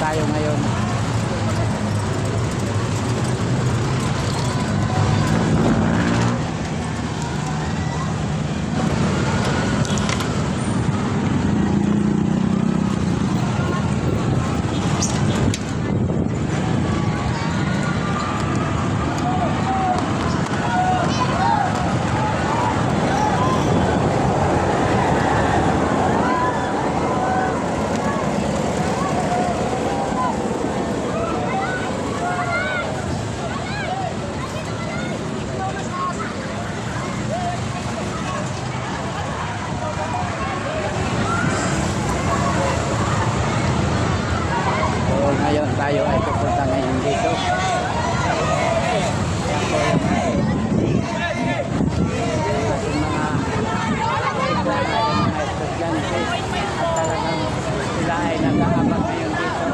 tayo ngayon. So ngayon tayo ay pupunta ngayon dito. Yan po yung ating mga mga estudyante at talagang sila ay nag-aabang ngayon dito.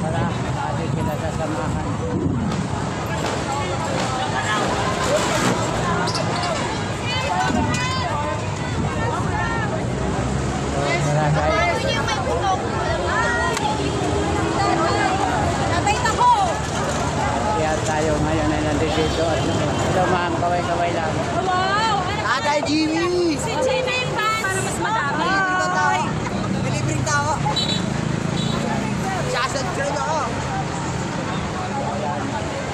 para atin sila sasamahan. So, tara guys. Nabait ako! Kaya tayo ngayon ay nandito at hello ma'am, kaway-kaway lang. Wow! Tatay Jimmy! Si Jimmy Pants! Para mas madami. Tatay! Nilibreng tao! Sasubscribe ako!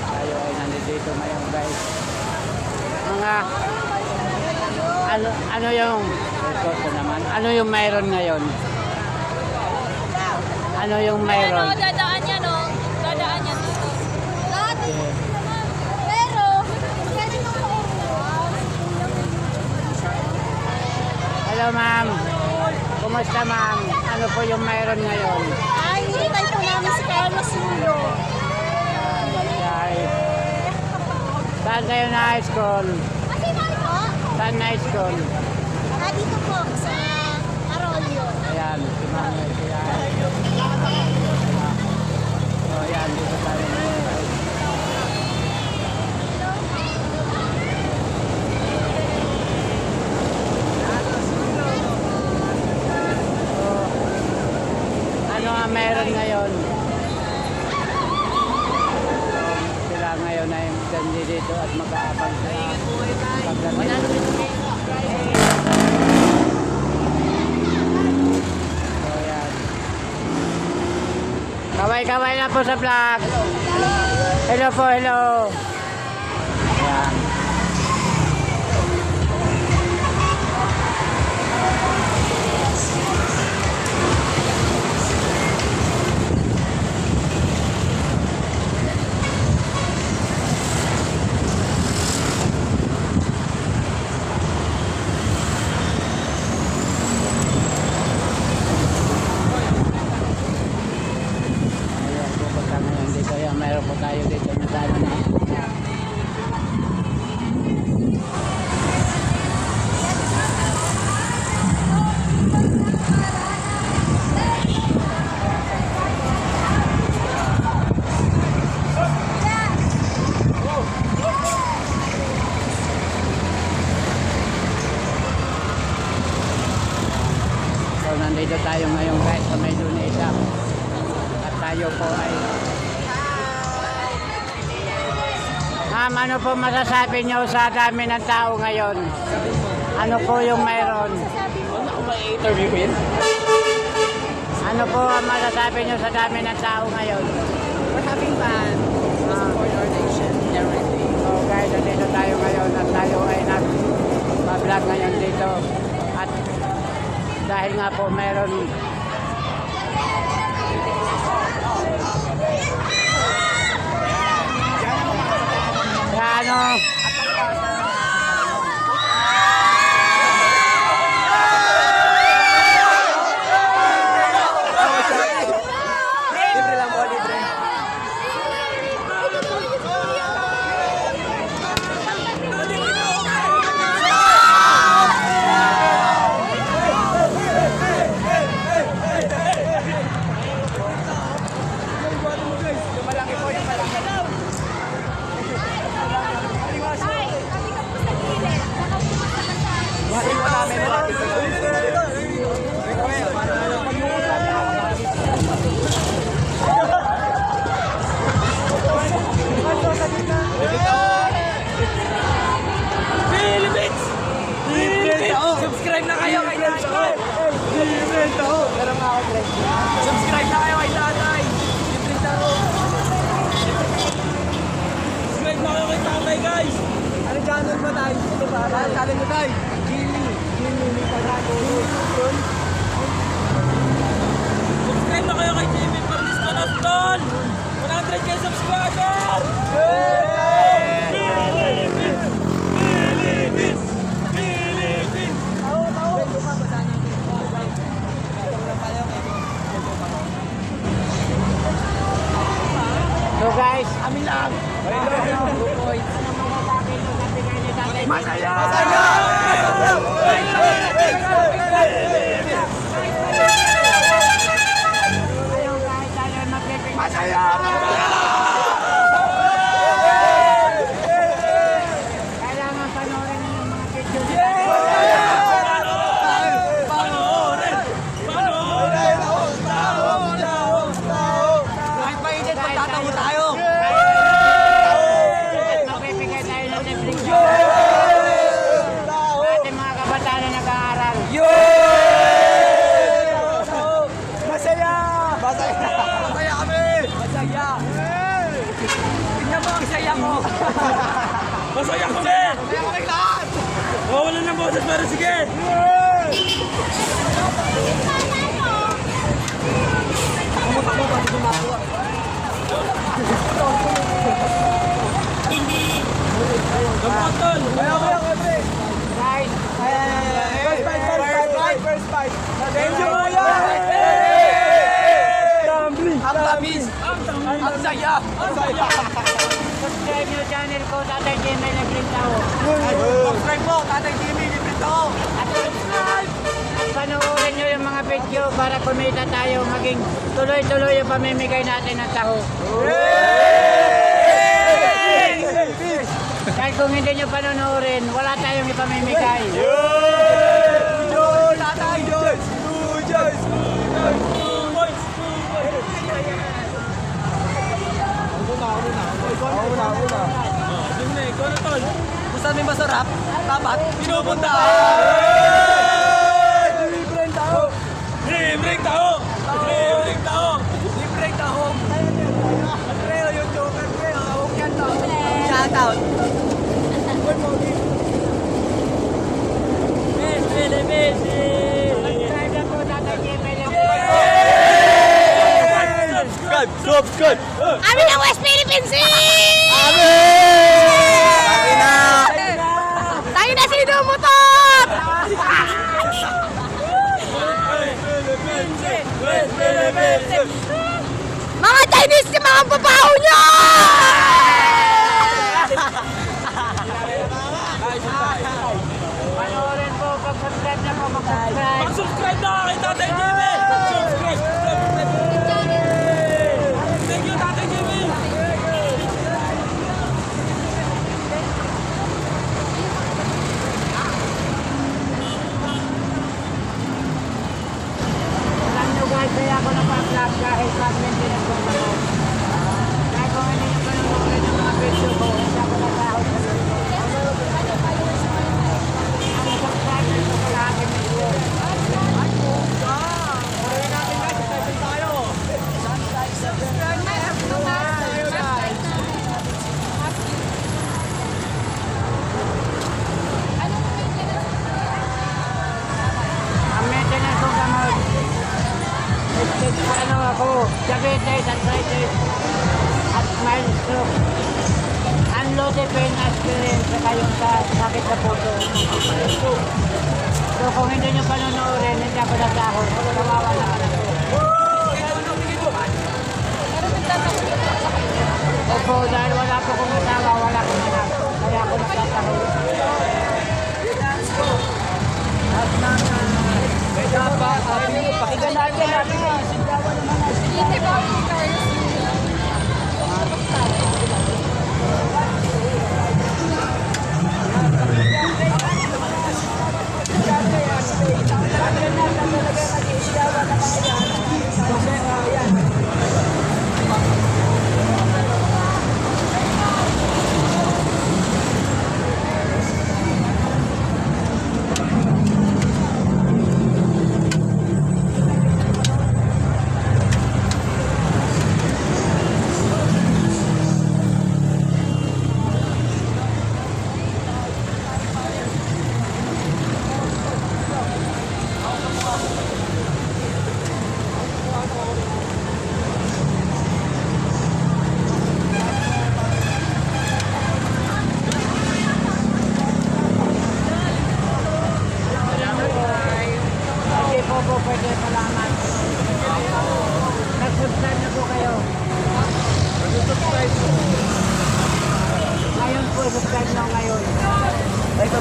Tayo ay nandito ngayon guys. Mga ano ano yung naman. Ano yung mayroon ngayon? Ano yung mayroon? Ano, dadaan yan, no? Dadaan yan dito. Dati. Pero, Hello ma'am. Kumusta ma'am? Ano po yung mayroon ngayon? Ay, hinintay po namin si Carlos Mulo. Guys. Saan kayo na high school? Saan na high school? ah, dito po, sa Arroyo. Ayan, si Manuel. Sila. So, ayan, dito tayo guys. So, ano ang meron ngayon? So, sila ngayon ay dito at mag-aabang sa pagdating. So, ayan. Kaway-kaway na po sa vlog. Hello po, hello. Ma'am, ano po masasabi niyo sa dami ng tao ngayon? Ano po yung mayroon? Ano ako ma-interviewin? Ano po ang masasabi niyo sa dami ng tao ngayon? We're having fun. We support our nation everything. So guys, nandito tayo ngayon at tayo ay nag-vlog ngayon dito. At dahil nga po meron Mahal, kala nyo tayo. Jimmy. Jimmy, may panago. Subscribe na kayo kay Jimmy Perlis Tonastol. 100k subscribe. Sige! Kapatol! Kaya kaya kaya! Guys, First fight, first fight, first fight. Thank you, Kuya! Ang tamis! Ang saya! Ang saya! subscribe nyo channel ko, Tatay Jimmy Libreng Tao. Subscribe mo, Tatay Jimmy, libre to! At subscribe! At panoorin nyo yung para kumita tayo maging tuloy-tuloy yung pamimigay natin ng taho. Dahil kung hindi nyo panonoorin, wala tayong ipamimigay. Una, una. Una, ikaw na tol. Kung saan may masarap, dapat pinupunta. Libreng tao! Libreng tao! Libreng tao! Libreng tao! Andreo, yung joker, Andreo. Hawak yan to. Shout out. Messi, Messi! Subscribe na po, Tatay Jimmy Libreng Subscribe! Subscribe! Kami ng West Philippine Sea! Tayo na sino motor! Mga Chinese mga babaho nyo! realmente sa sakit sa puso. So kung hindi nyo panonoorin, hindi ako nasahod. Kawawa na anak ko. Opo, dahil wala po kong asawa, wala kong anak. Kaya ako nagtatahod. At mga Pakinggan natin natin ang sigawan ng mga Hindi ba? Yes.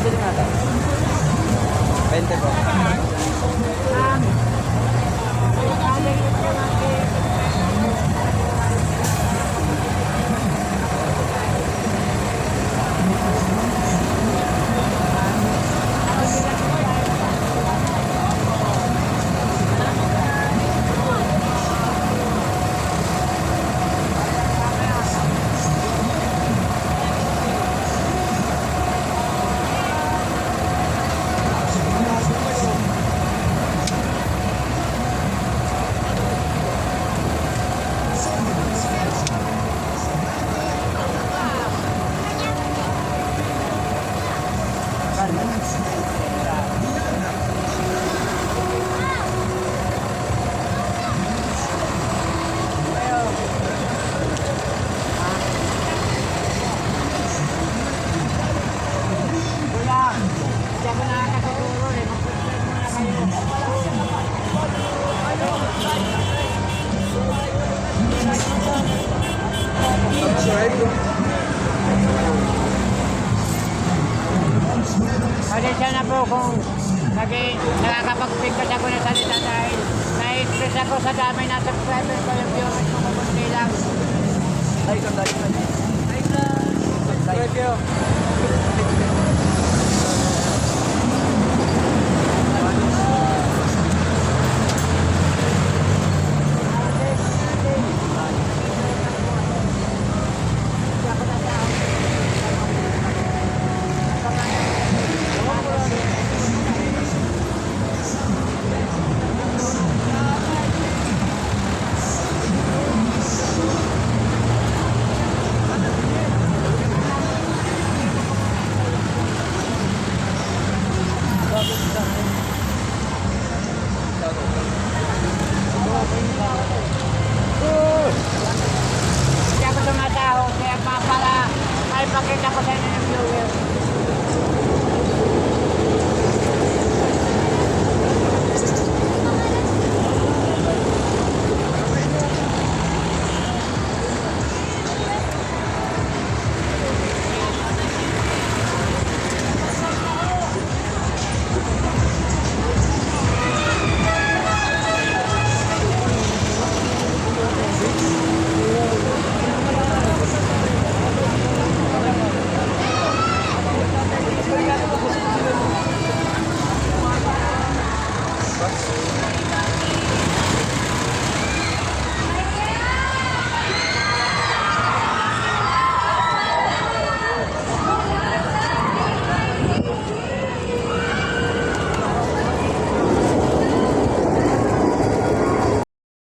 Pabili natin. 20 po. Um, ako sa dami na subscriber ko yung viewers ko kundi lang. Like and like. Like and like. Like and like.